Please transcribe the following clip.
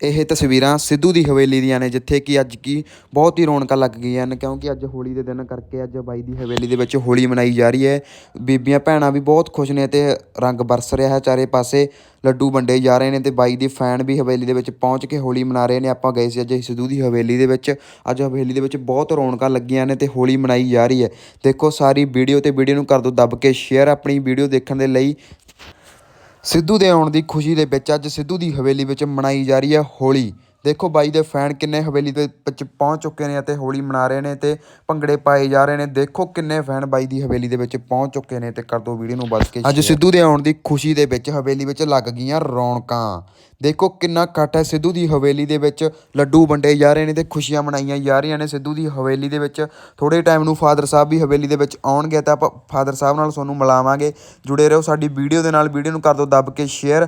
ਇਹ ਤਸਵੀਰਾਂ ਸਿੱਧੂ ਦੀ ਹਵੇਲੀ ਦੀਆਂ ਨੇ, ਜਿੱਥੇ ਕਿ ਅੱਜ ਕੀ ਬਹੁਤ ਹੀ ਰੌਣਕਾਂ ਲੱਗ ਗਈਆਂ ਹਨ, ਕਿਉਂਕਿ ਅੱਜ ਹੋਲੀ ਦੇ ਦਿਨ ਕਰਕੇ ਅੱਜ ਬਾਈ ਦੀ ਹਵੇਲੀ ਦੇ ਵਿੱਚ ਹੋਲੀ ਮਨਾਈ ਜਾ ਰਹੀ ਹੈ। ਬੀਬੀਆਂ ਭੈਣਾਂ ਵੀ ਬਹੁਤ ਖੁਸ਼ ਨੇ ਤੇ ਰੰਗ ਬਰਸ ਰਿਹਾ ਹੈ, ਚਾਰੇ ਪਾਸੇ ਲੱਡੂ ਵੰਡੇ ਜਾ ਰਹੇ ਨੇ ਤੇ ਬਾਈ ਦੀ ਫੈਨ ਵੀ ਹਵੇਲੀ ਦੇ ਵਿੱਚ ਪਹੁੰਚ ਕੇ ਹੋਲੀ ਮਨਾ ਰਹੇ ਨੇ। ਆਪਾਂ ਗਏ ਸੀ ਅੱਜ ਸਿੱਧੂ ਦੀ ਹਵੇਲੀ ਦੇ ਵਿੱਚ। ਅੱਜ ਹਵੇਲੀ ਦੇ ਵਿੱਚ ਬਹੁਤ ਰੌਣਕਾਂ ਲੱਗੀਆਂ ਨੇ ਤੇ ਹੋਲੀ ਮਨਾਈ ਜਾ ਰਹੀ ਹੈ। ਦੇਖੋ ਸਾਰੀ ਵੀਡੀਓ ਤੇ ਵੀਡੀਓ ਨੂੰ ਕਰ ਦਿਓ ਦੱਬ ਕੇ ਸ਼ੇਅਰ ਆਪਣੀ ਵੀਡੀਓ ਦੇਖਣ ਦੇ ਲਈ। ਸਿੱਧੂ ਦੇ ਆਉਣ ਦੀ ਖੁਸ਼ੀ ਦੇ ਵਿੱਚ ਅੱਜ ਸਿੱਧੂ ਦੀ ਹਵੇਲੀ ਵਿੱਚ ਮਨਾਈ ਜਾ ਰਹੀ ਹੈ ਹੋਲੀ। ਦੇਖੋ ਬਾਈ ਦੇ ਫੈਨ ਕਿੰਨੇ ਹਵੇਲੀ ਦੇ ਵਿੱਚ ਪਹੁੰਚ ਚੁੱਕੇ ਨੇ ਅਤੇ ਹੋਲੀ ਮਨਾ ਰਹੇ ਨੇ ਤੇ ਭੰਗੜੇ ਪਾਏ ਜਾ ਰਹੇ ਨੇ। ਦੇਖੋ ਕਿੰਨੇ ਫੈਨ ਬਾਈ ਦੀ ਹਵੇਲੀ ਦੇ ਵਿੱਚ ਪਹੁੰਚ ਚੁੱਕੇ ਨੇ ਤੇ ਕਰ ਦੋ ਵੀਡੀਓ ਨੂੰ ਵੱਧ ਕੇ ਅੱਜ ਸਿੱਧੂ ਦੇ ਆਉਣ ਦੀ ਖੁਸ਼ੀ ਦੇ ਵਿੱਚ ਹਵੇਲੀ ਵਿੱਚ ਲੱਗ ਗਈਆਂ ਰੌਣਕਾਂ। ਦੇਖੋ ਕਿੰਨਾ ਇਕੱਠ ਹੈ ਸਿੱਧੂ ਦੀ ਹਵੇਲੀ ਦੇ ਵਿੱਚ ਲੱਡੂ ਵੰਡੇ ਜਾ ਰਹੇ ਨੇ ਤੇ ਖੁਸ਼ੀਆਂ ਮਨਾਈਆਂ ਜਾ ਰਹੀਆਂ ਨੇ। ਸਿੱਧੂ ਦੀ ਹਵੇਲੀ ਦੇ ਵਿੱਚ ਥੋੜੇ ਟਾਈਮ ਨੂੰ ਫਾਦਰ ਸਾਹਿਬ ਵੀ ਹਵੇਲੀ ਦੇ ਵਿੱਚ ਆਉਣਗੇ ਤਾਂ ਆਪਾਂ ਫਾਦਰ ਸਾਹਿਬ ਨਾਲ ਤੁਹਾਨੂੰ ਮਿਲਾਵਾਂਗੇ। ਜੁੜੇ ਰਹੋ ਸਾਡੀ ਵੀਡੀਓ ਦੇ ਨਾਲ। ਵੀਡੀਓ ਨੂੰ ਕਰ ਦਿਓ ਦੱਬ ਕੇ ਸ਼ੇਅਰ